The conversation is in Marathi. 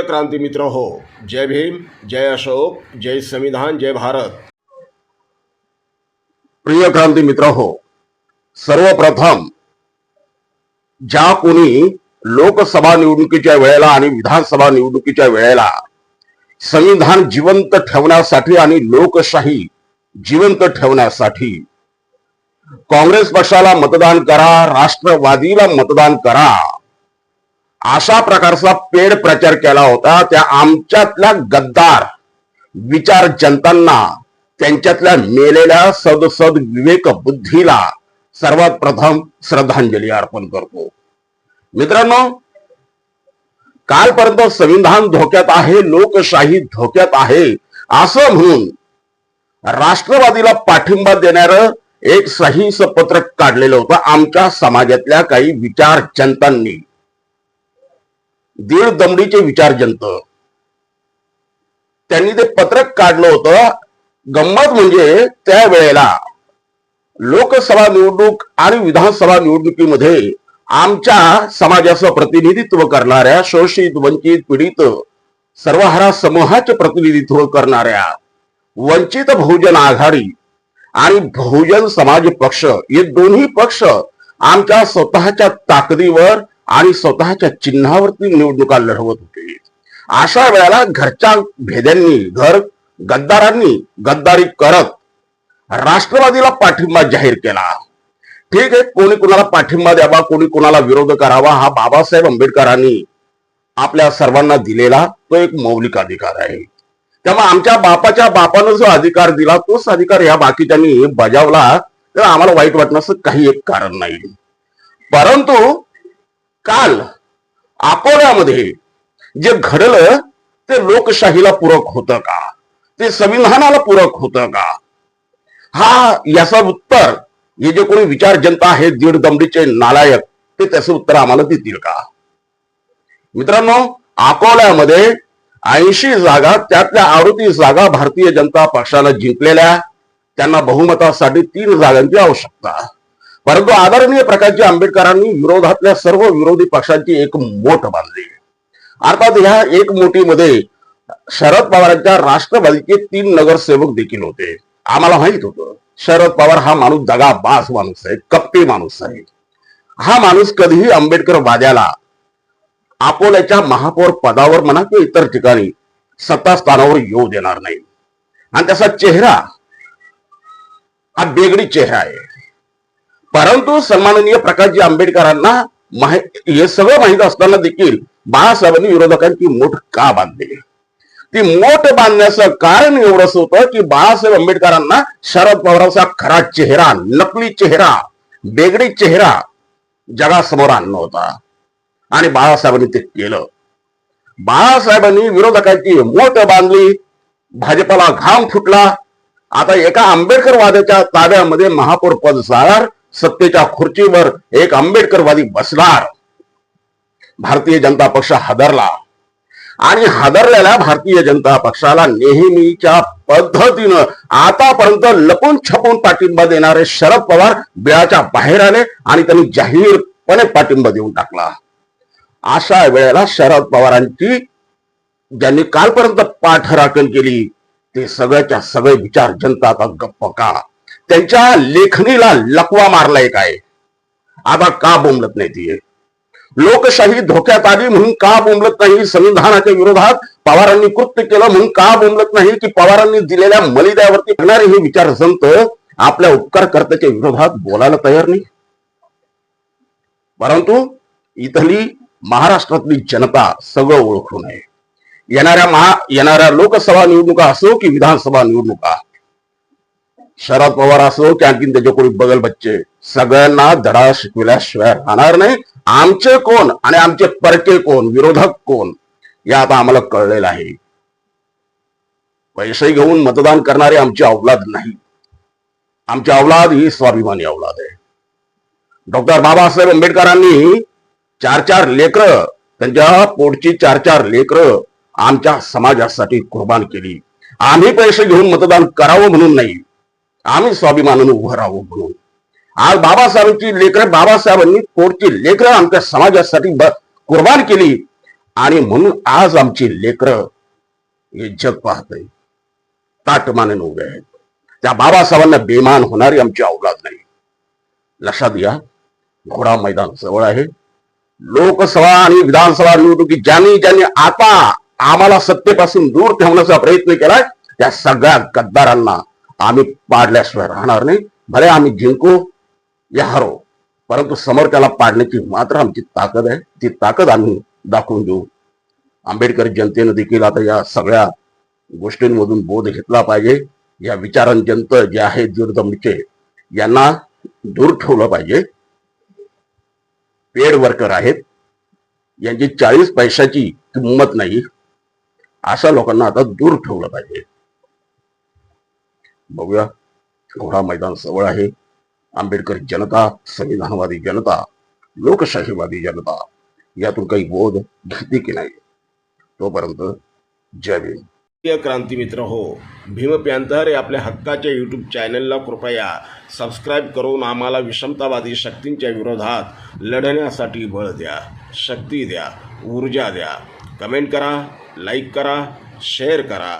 प्रिय क्रांती मित्र हो जय भीम जय अशोक जय संविधान जय भारत. प्रिय क्रांती मित्र हो सर्वप्रथम ज्या कोणी लोकसभा निवडणुकीच्या वेळेला आणि विधानसभा निवडणुकीच्या वेळेला संविधान जिवंत ठेवण्यासाठी आणि लोकशाही जिवंत ठेवण्यासाठी काँग्रेस पक्षाला मतदान करा राष्ट्रवादीला मतदान करा अशा प्रकारचा पेड प्रचार केला होता. त्या आमच्यातल्या गद्दार विचार जनतांना त्यांच्यातल्या मेलेल्या सदसद विवेक बुद्धीला सर्वात प्रथम श्रद्धांजली अर्पण करतो. मित्रांनो कालपर्यंत संविधान धोक्यात आहे लोकशाही धोक्यात आहे असं म्हणून राष्ट्रवादीला पाठिंबा देणार एक सहीच पत्रक काढलेलं होतं आमच्या समाजातल्या काही विचार जनतांनी. दीड दमडीचे विचार जंत त्यांनी ते पत्रक काढलं होतं. गंमत म्हणजे त्यावेळेला लोकसभा निवडणूक आणि विधानसभा निवडणुकीमध्ये आमच्या समाजाचं प्रतिनिधित्व करणाऱ्या शोषित वंचित पीडित सर्वहारा समूहाचे प्रतिनिधित्व करणाऱ्या वंचित बहुजन आघाडी आणि बहुजन समाज पक्ष हे दोन्ही पक्ष आमच्या स्वतःच्या ताकदीवर आणि स्वतःच्या चिन्हावरती निवडणुका लढवत होते. अशा वेळेला घरच्या भेद्यांनी घर गद्दारांनी गद्दारी करत राष्ट्रवादीला पाठिंबा जाहीर केला. ठीक आहे कोणी कुणाला पाठिंबा द्यावा कोणी कुणाला विरोध करावा हा बाबासाहेब आंबेडकरांनी आपल्या सर्वांना दिलेला तो एक मौलिक अधिकार आहे. त्यामुळे आमच्या बापाच्या बापानं जो अधिकार दिला तोच अधिकार ह्या बाकीच्यांनी बजावला तर आम्हाला वाईट वाटण्याचं काही एक कारण नाही. परंतु काल अकोल्यामध्ये जे घडलं ते लोकशाहीला पूरक होतं का? ते संविधानाला पूरक होतं का? हा याचं उत्तर हे जे कोणी विचार जनता आहे दीड दमडीचे नालायक ते त्याचं उत्तर आम्हाला देतील का? मित्रांनो अकोल्यामध्ये ऐंशी जागा त्यातल्या आवृत्ती जागा भारतीय जनता पक्षाला जिंकलेल्या त्यांना बहुमतासाठी तीन जागांची आवश्यकता. परंतु आदरणीय प्रकाशजी आंबेडकरांनी विरोधातल्या सर्व विरोधी पक्षांची एक मोठ बांधली. अर्थात ह्या एक मोठीमध्ये शरद पवारांच्या राष्ट्रवादीचे तीन नगरसेवक देखील होते. आम्हाला माहीत होतं शरद पवार हा माणूस दगाबास माणूस आहे कप्पी माणूस आहे. हा माणूस कधीही आंबेडकर वाद्याला अकोल्याच्या महापौर पदावर म्हणा किंवा इतर ठिकाणी सत्ता स्थानावर येऊ देणार नाही. आणि त्याचा चेहरा हा बेगडी चेहरा आहे. परंतु सन्माननीय प्रकाशजी आंबेडकरांना हे सगळं माहीत असताना देखील बाळासाहेबांनी विरोधकांची मोठ का बांधली? ती मोठ बांधण्याचं कारण एवढंच होतं की बाळासाहेब आंबेडकरांना शरद पवारांचा खरा चेहरा नकली चेहरा बेगडी चेहरा जगासमोर आणला होता. आणि बाळासाहेबांनी ते केलं. बाळासाहेबांनी विरोधकांची मोठ बांधली भाजपाला घाम फुटला. आता एका आंबेडकरवाद्याच्या ताब्यामध्ये महापौर पद जाणार सत्तेच्या खुर्चीवर एक आंबेडकरवादी बसणार. भारतीय जनता पक्ष हादरला. आणि हादरलेल्या भारतीय जनता पक्षाला नेहमीच्या पद्धतीनं आतापर्यंत लपून छपून पाठिंबा देणारे शरद पवार बिळाच्या बाहेर आले आणि त्यांनी जाहीरपणे पाठिंबा देऊन टाकला. अशा वेळेला शरद पवारांची ज्यांनी कालपर्यंत पाठराखण केली ते सगळ्याच्या सगळे विचार जनता आता गप्प का? त्यांच्या लेखणीला लकवा मारलाय काय? आता का बोंबलत नाही ती? लोकशाही धोक्यात आली म्हणून का बोंबलत नाही? संविधानाच्या विरोधात पवारांनी कृत्य केलं म्हणून का बोंबलत नाही? की पवारांनी दिलेल्या मलिद्यावरती करणारे हे विचार संत आपल्या उपकारकर्त्याच्या विरोधात बोलायला तयार नाही? परंतु इथली महाराष्ट्रातली जनता सगळं ओळखून आहे येणाऱ्या महा येणाऱ्या लोकसभा निवडणुका असो की विधानसभा निवडणुका शरद पवार असो की आणखीन त्याचे कोणी बगल बच्चे. सगळ्यांना धडा शिकविल्याशिवाय राहणार नाही. आमचे कोण आणि आमचे परके कोण विरोधक कोण या आता आम्हाला कळलेलं आहे. पैसे घेऊन मतदान करणारे आमची अवलाद नाही. आमची अवलाद ही स्वाभिमानी अवलाद आहे. डॉक्टर बाबासाहेब आंबेडकरांनी चार चार लेकर त्यांच्या पोटची चार चार लेकर आमच्या समाजासाठी कुर्बान केली. आम्ही पैसे घेऊन मतदान करावं म्हणून नाही. आम्ही स्वाभिमानानं उभं राहावं म्हणून. आज बाबासाहेबांची लेकरं बाबासाहेबांनी पोटची लेकरं आमच्या समाजासाठी कुर्बान केली. आणि म्हणून आज आमची लेकरं हे जग पाहतय. ताटमाने उभे आहेत. त्या बाबासाहेबांना बेमान होणारी आमची औलाद नाही. लक्षात घ्या घोडा मैदान जवळ आहे. लोकसभा आणि विधानसभा निवडणुकीत ज्यांनी ज्यांनी आता आम्हाला सत्तेपासून दूर ठेवण्याचा प्रयत्न केलाय त्या सगळ्या गद्दारांना आम्ही पाडल्याशिवाय राहणार नाही. भले आम्ही जिंकू या हरो परंतु समोरच्याला पाडण्याची मात्र आमची ताकद आहे. ती ताकद आम्ही दाखवून देऊ. आंबेडकर जनतेनं देखील आता या सगळ्या गोष्टींमधून बोध घेतला पाहिजे. या विचारांजंत जे आहे दूरदमचे यांना दूर ठेवलं पाहिजे. पेड वर्कर आहेत. यांची चाळीस पैशाची किंमत नाही. अशा लोकांना आता दूर ठेवलं पाहिजे. बघूया. घोडा मैदान जवळ आहे. आंबेडकर जनता संविधानवादी जनता लोकशाहीवादी जनता. यातून काही बोध घेते की नाही? तोपर्यंत जय भीम. क्रांती मित्र हो भीम पॅन्थर हे आपल्या हक्काच्या यूट्यूब चॅनलला कृपया सबस्क्राईब करून आम्हाला विषमतावादी शक्तींच्या विरोधात लढण्यासाठी बळ द्या शक्ती द्या ऊर्जा द्या. कमेंट करा लाईक करा शेअर करा.